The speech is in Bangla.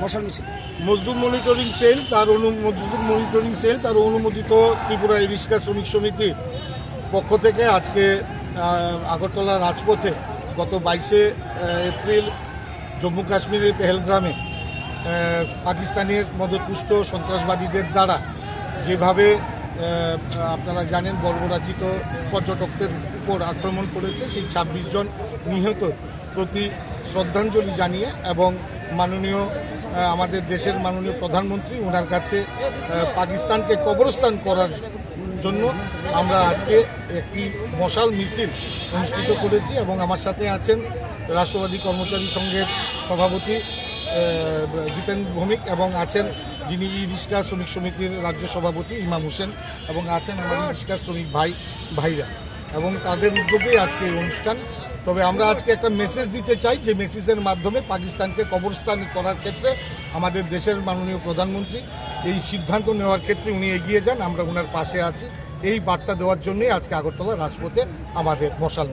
মশাল মিছিল। মজদুর মনিটরিং সেল, তার অনু, মজদুর মনিটরিং সেল, তার অনুমোদিত ত্রিপুরা ইরিশকা শ্রমিক সমিতির পক্ষ থেকে আজকে আগরতলা রাজপথে গত বাইশে এপ্রিল জম্মু কাশ্মীরের পেহেলগ্রামে পাকিস্তানের মদতপুষ্ট সন্ত্রাসবাদীদের দ্বারা যেভাবে আপনারা জানেন বর্বরাচিত পর্যটকদের উপর আক্রমণ করেছে, সেই ছাব্বিশ জন নিহত প্রতি শ্রদ্ধাঞ্জলি জানিয়ে এবং মাননীয় আমাদের দেশের মাননীয় প্রধানমন্ত্রী ওনার কাছে পাকিস্তানকে কবরস্থান করার জন্য আমরা আজকে একটি মশাল মিছিল অনুষ্ঠিত করেছি এবং আমার সাথে আছেন রাষ্ট্রবাদী কর্মচারী সংঘের সভাপতি দীপেন ভৌমিক এবং আছেন যিনি ই রিক্সা শ্রমিক সমিতির রাজ্য সভাপতি ইমাম হোসেন এবং আছেন আমার রিক্সা শ্রমিক ভাই, ভাইরা। এবং তাদের উদ্যোগেই আজকে এই অনুষ্ঠান। তবে আমরা আজকে একটা মেসেজ দিতে চাই, যে মেসেজের মাধ্যমে পাকিস্তানকে কবরস্থান করার ক্ষেত্রে আমাদের দেশের মাননীয় প্রধানমন্ত্রী এই সিদ্ধান্ত নেওয়ার ক্ষেত্রে উনি এগিয়ে যান, আমরা ওনার পাশে আছি। এই বার্তা দেওয়ার জন্যই আজকে আগরতলা রাজপথে আমাদের মশাল